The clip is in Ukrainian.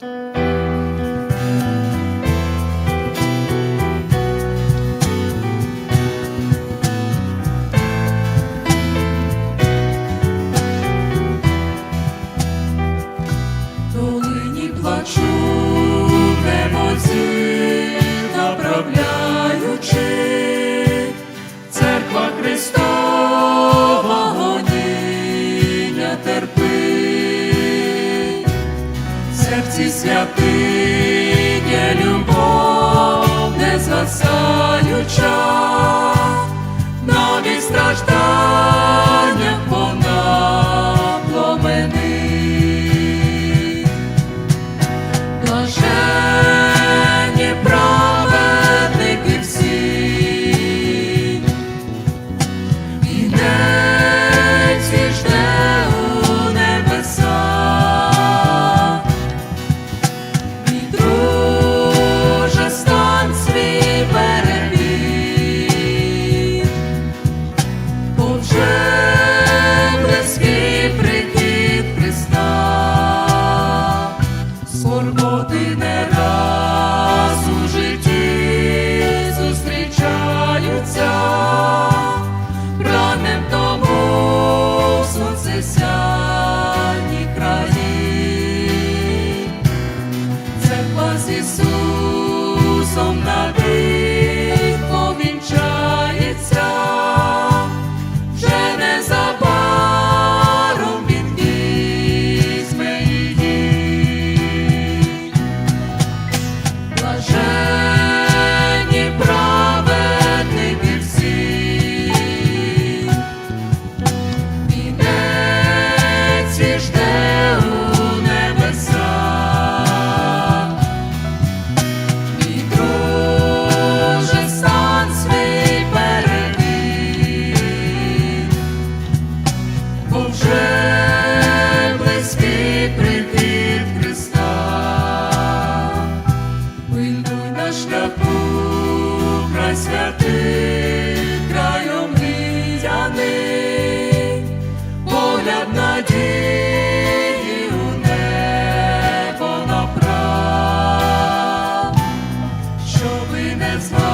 Долині плачу. серці святиє любов, не згасаюча. край святий, край омріяний, погляд надії у небо направ, щоби не звали.